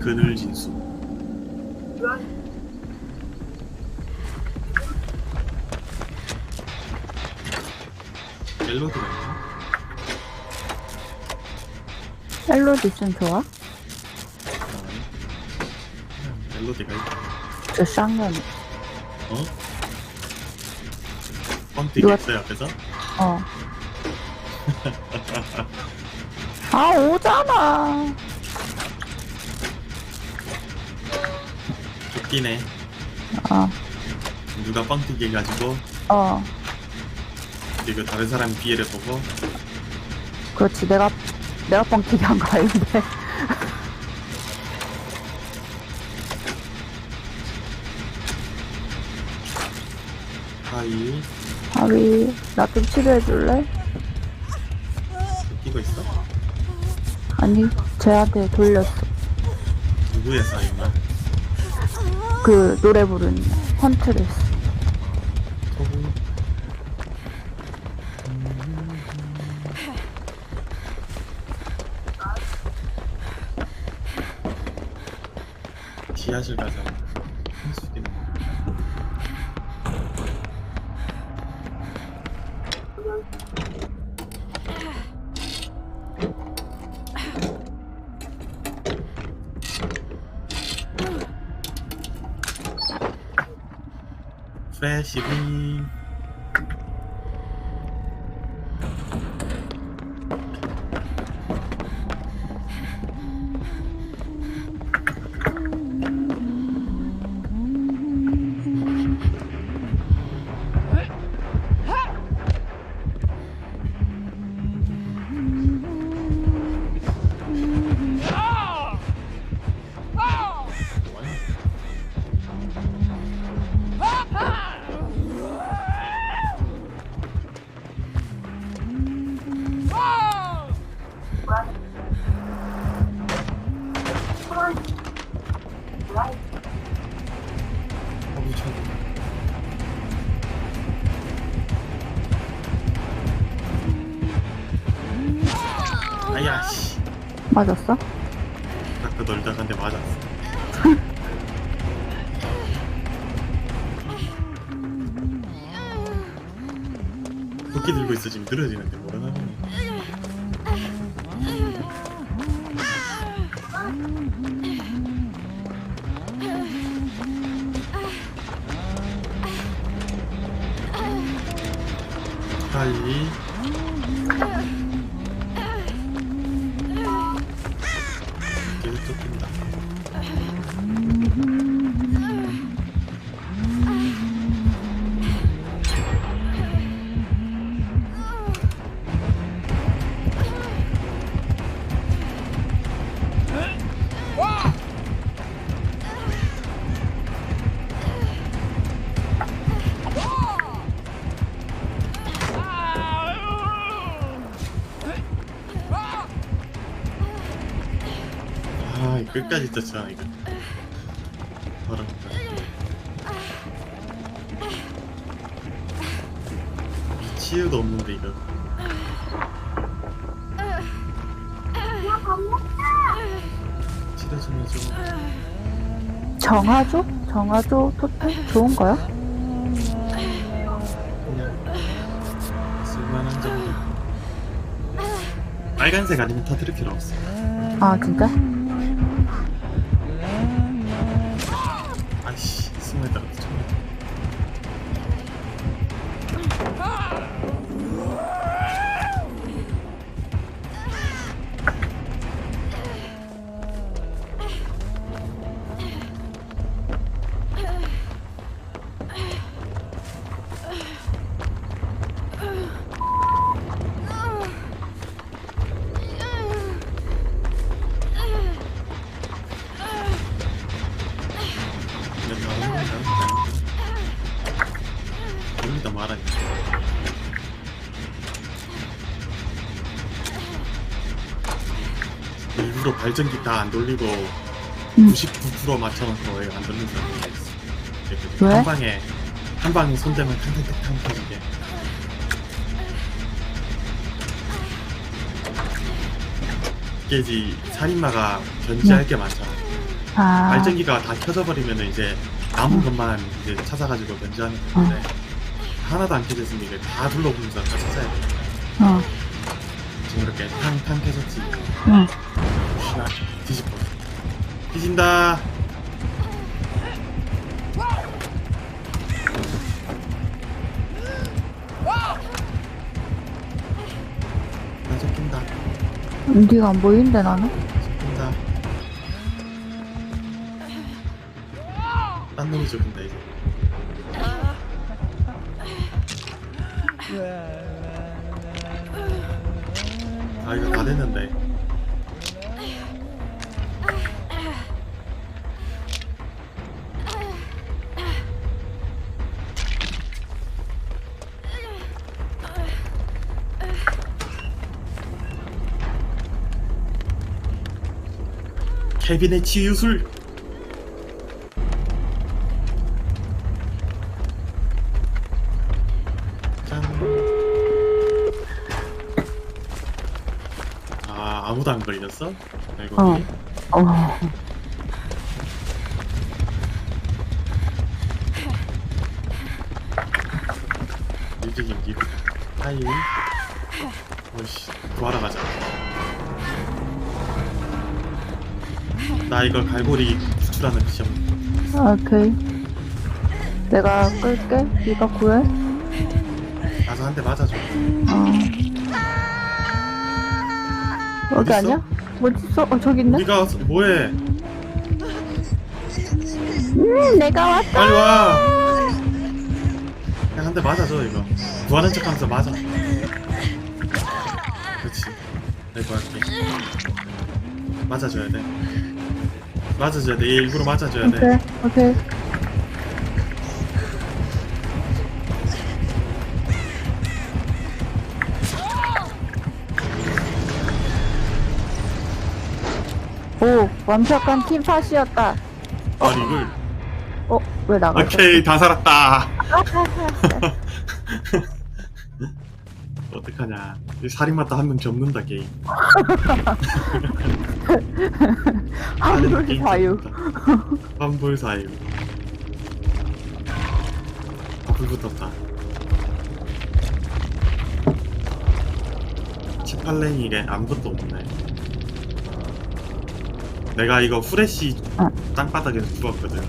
그늘 진수. 멜로디가 있나? 멜로디 있으면 좋아? 아, 그냥 멜로디가 있다. 저 쌍년. 어? 뻥튀기 누가- 있어요 앞에서? 어. 아, 오잖아. 웃기네. 어, 누가 뻥튀기 해가지고 어. 그리고 다른 사람이 피해를 보고 그렇지. 내가, 내가 뻥튀기 한 거 아닌데. 하이 아위, 나 좀 치료해줄래? 웃기고 있어? 아니, 쟤한테 돌렸어. 누구의 사이나? 그, 노래 부르는 헌트레스. 지하실 가자 拜，喜欢。 맞았어? 아까 놀다가 근데 맞았어. 도끼 들고 있어 지금 늘어지는데 뭐라 하니 빨리 아 이거 끝까지 떴잖아 이거 어렵다 치유도 없는데 이거 정화조? 정화조 토템? 좋은 거야? 그냥 쓸만한 정도 빨간색 아니면 터뜨릴 필요 없어 아, 진짜? 말하니 일부러 발전기 다 안 돌리고 음. 99% 맞춰놓고 왜안 돌리는 사람이 있어 이렇게 왜? 한 방에 한 방에 손대면 탕탕탕 탕 터지게. 깨지 살인마가 견제할 게 많잖아. 아, 발전기가 다 켜져 버리면 이제 남은 것만 이제 찾아가지고 견제하는 건데 하나도 안 켜졌으면 이게 다 둘러보면서 다 찾아야 돼. 어, 지금 이렇게 탕탕 켜졌지. 응. 씨발 뒤집어. 뒤진다. 나 쫓긴다. 니가 안 보이는데 나는? 쫓긴다. 딴 놈이 쫓긴다 이제. 아 이거 다 됐는데. 케빈의 치유술 아 아무도 안 걸렸어? 알고 어. 보니? 어, 움직임 기분 하이 오씨 구하러 가자 나 이거 갈고리 구출하는 미션 오케이. 내가 끌게. 니가 구해. 가서 한 대 맞아줘 어. 여기 어딨어? 아니야? 어디 있어? 어 저기 있네. 와서 뭐해 음, 내가 왔다. 빨리 와 그냥 한 대 맞아줘 이거 구하는 척 하면서 맞아 그렇지 내가 할게 맞아줘야 돼 맞아줘야 돼 얘 일부러 맞아줘야 돼 오케이, 오케이. 완벽한 팀 샷이었다. 아니 이걸 어, 왜 나갔어? 오케이 다 살았다. 어떡하냐. 이 살인마다 한 명 접는다 게임. 게임 사유. 환불 사유. 아, 불 붙었다. 18랭이게 아무것도 없네 내가 이거 후레쉬 어. 땅바닥에서 주웠거든